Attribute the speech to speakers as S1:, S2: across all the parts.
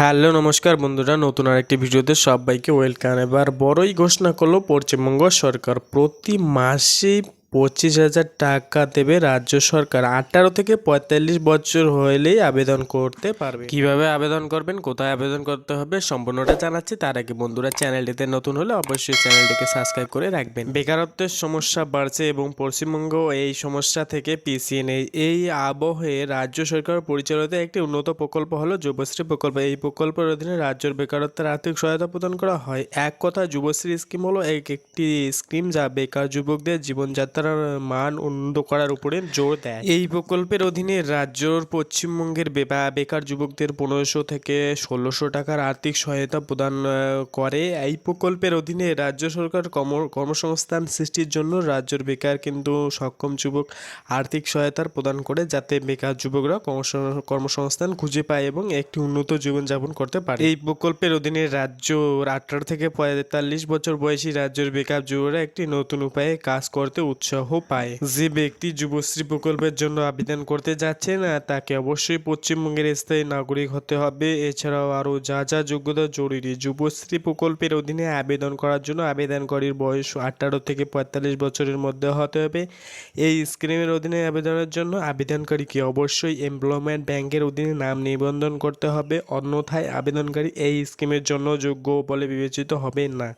S1: Hello, নমস্কার বন্ধুরা, নতুন আরেকটি ভিডিওতে সবাইকে ওয়েলকাম এবার বড়ই ঘোষণা করল পশ্চিমবঙ্গ সরকার। প্রতি মাসে পঁচিশ হাজার টাকা দেবে রাজ্য সরকার। আঠারো থেকে পঁয়তাল্লিশ বছর হলেই আবেদন করতে পারবে। কীভাবে আবেদন করবেন, কোথায় আবেদন করতে হবে সম্পূর্ণটা জানাচ্ছি। তার আগে বন্ধুরা, চ্যানেলটিতে নতুন হলে অবশ্যই চ্যানেলটিকে সাবস্ক্রাইব করে রাখবেন। বেকারত্বের সমস্যা বাড়ছে এবং পশ্চিমবঙ্গ এই সমস্যা থেকে পিছিয়ে নেই। এই আবহে রাজ্য সরকার পরিচালিত একটি উন্নত প্রকল্প হলো যুবশ্রী প্রকল্প। এই প্রকল্পের অধীনে রাজ্যের বেকারত্বের আর্থিক সহায়তা প্রদান করা হয়। এক কথা, যুবশ্রী স্কিম হলো এক একটি স্কিম যা বেকার যুবকদের জীবনযাত্রার মান উন্নত করার উপরে জোর দেয়। এই প্রকল্পের অধীনে রাজ্যর পশ্চিমবঙ্গের বেকার যুবকদের পনেরোশো থেকে ষোলোশো টাকার আর্থিক সহায়তা প্রদান করে। এই প্রকল্পের অধীনে রাজ্য সরকার কর্ম- কর্মসংস্থান সৃষ্টির জন্য রাজ্যের বেকার কিন্তু সক্ষম যুবক আর্থিক সহায়তার প্রদান করে, যাতে বেকার যুবকরা কর্মসং- কর্মসংস্থান খুঁজে পায় এবং একটি উন্নত জীবনযাপন করতে পারে। এই প্রকল্পের অধীনে রাজ্য আঠারো থেকে পঁয়তাল্লিশ বছর বয়সী রাজ্যের বেকার যুবকরা একটি নতুন উপায়ে কাজ করতে উৎসাহ পায়। যে ব্যক্তি যুবশ্রী প্রকল্পের জন্য আবেদন করতে যাচ্ছে না, তাকে অবশ্যই পশ্চিমবঙ্গের স্থায়ী নাগরিক হতে হবে। এছাড়াও আরও যা যা যোগ্যতা জরুরি, যুবশ্রী প্রকল্পের অধীনে আবেদন করার জন্য আবেদনকারীর বয়স আঠারো থেকে পঁয়তাল্লিশ বছরের মধ্যে হতে হবে। এই স্কিমের অধীনে আবেদনের জন্য আবেদনকারীকে অবশ্যই এমপ্লয়মেন্ট ব্যাংকের অধীনে নাম নিবন্ধন করতে হবে। অন্যথায় আবেদনকারী এই স্কিমের জন্য যোগ্য বলে বিবেচিত হবে না।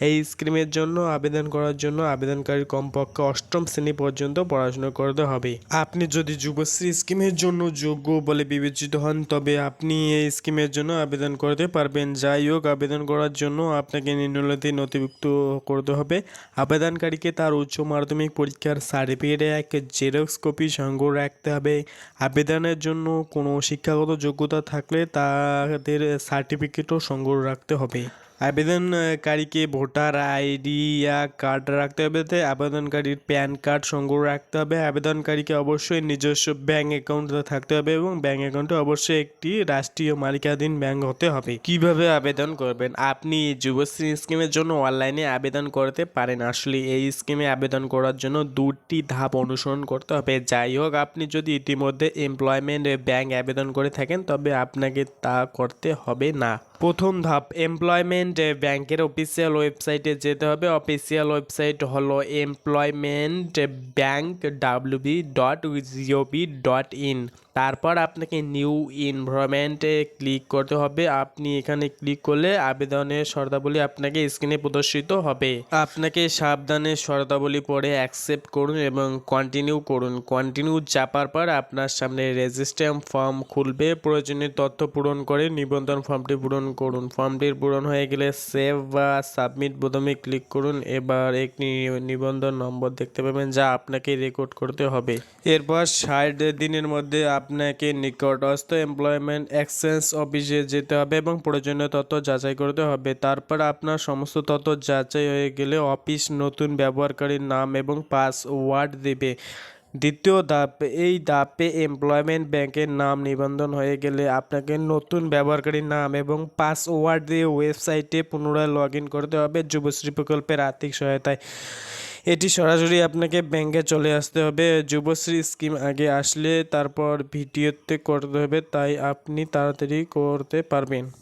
S1: এই স্কিমের জন্য আবেদন করার জন্য আবেদনকারী কমপক্ষে অষ্টম শ্রেণি পর্যন্ত পড়াশোনা করতে হবে। আপনি যদি যুবশ্রী স্কিমের জন্য যোগ্য বলে বিবেচিত হন, তবে আপনি এই স্কিমের জন্য আবেদন করতে পারবেন। যাই হোক, আবেদন করার জন্য আপনাকে নিম্নলিখিত নথিভুক্ত করতে হবে। আবেদনকারীকে তার উচ্চ মাধ্যমিক পরীক্ষার সার্টিফিকেট এক জেরক্স কপি সংগ্রহ রাখতে হবে। আবেদনের জন্য কোনো শিক্ষাগত যোগ্যতা থাকলে তাদের সার্টিফিকেটও সংগ্রহ রাখতে হবে। আবেদনকারীকে ভোটার আইডি কার্ড রাখতে হবে আবেদনকারীর প্যান কার্ড সংগ্রহ রাখতে হবে। আবেদনকারীকে অবশ্যই নিজস্ব ব্যাংক অ্যাকাউন্ট থাকতে হবে এবং ব্যাংক অ্যাকাউন্টে অবশ্যই একটি রাষ্ট্রীয় মালিকাধীন ব্যাংক হতে হবে। কীভাবে আবেদন করবেন? আপনি যুবশ্রী স্কিমের জন্য অনলাইনে আবেদন করতে পারেন। আসলে এই স্কিমে আবেদন করার জন্য দুটি ধাপ অনুসরণ করতে হবে। যাই হোক, আপনি যদি ইতিমধ্যে এমপ্লয়মেন্ট ব্যাংক আবেদন করে থাকেন, তবে আপনাকে তা করতে হবে না। প্রথম ধাপ, এমপ্লয়মেন্ট ব্যাংকের অফিসিয়াল ওয়েবসাইটে যেতে হবে। অফিসিয়াল ওয়েবসাইট হলো employment bank WB dot GOB dot in তারপর আপনাকে নিউ ইনভারমেন্টে ক্লিক করতে হবে। আপনি এখানে ক্লিক করলে আবেদনের শর্তাবলী আপনাকে স্ক্রিনে প্রদর্শিত হবে। আপনাকে সাবধানে শর্তাবলী পড়ে অ্যাকসেপ্ট করুন এবং কন্টিনিউ করুন। কন্টিনিউ চাপার পর আপনার সামনে রেজিস্টার ফর্ম খুলবে। প্রয়োজনীয় তথ্য পূরণ করে নিবন্ধন ফর্মটি পূরণ করুন। ফর্মটির পূরণ হয়ে গেলে সেভ বা সাবমিট বোতামে ক্লিক করুন। এবার একটি নিবন্ধন নম্বর দেখতে পাবেন যা আপনাকে রেকর্ড করতে হবে। এরপর ষাট দিনের মধ্যে আপনাকে নিকটস্থ এমপ্লয়মেন্ট এক্সচেঞ্জ অফিসে যেতে হবে এবং প্রয়োজনীয় তথ্য যাচাই করতে হবে। তারপর আপনার সমস্ত তথ্য যাচাই হয়ে গেলে অফিস নতুন ব্যবহারকারীর নাম এবং পাসওয়ার্ড দেবে। দ্বিতীয় ধাপ, এই ধাপে এমপ্লয়মেন্ট ব্যাংকের নাম নিবন্ধন হয়ে গেলে আপনাকে নতুন ব্যবহারকারীর নাম এবং পাসওয়ার্ড দিয়ে ওয়েবসাইটে পুনরায় লগ করতে হবে। যুবশ্রী প্রকল্পের আর্থিক সহায়তায়। এটি সরাসরি আপনাকে ব্যাংকে চলে আসতে হবে। যুবশ্রী স্কিম আগে আসলে তারপর ভিডিওতে করতে হবে, তাই আপনি তাড়াতাড়ি করতে পারবেন।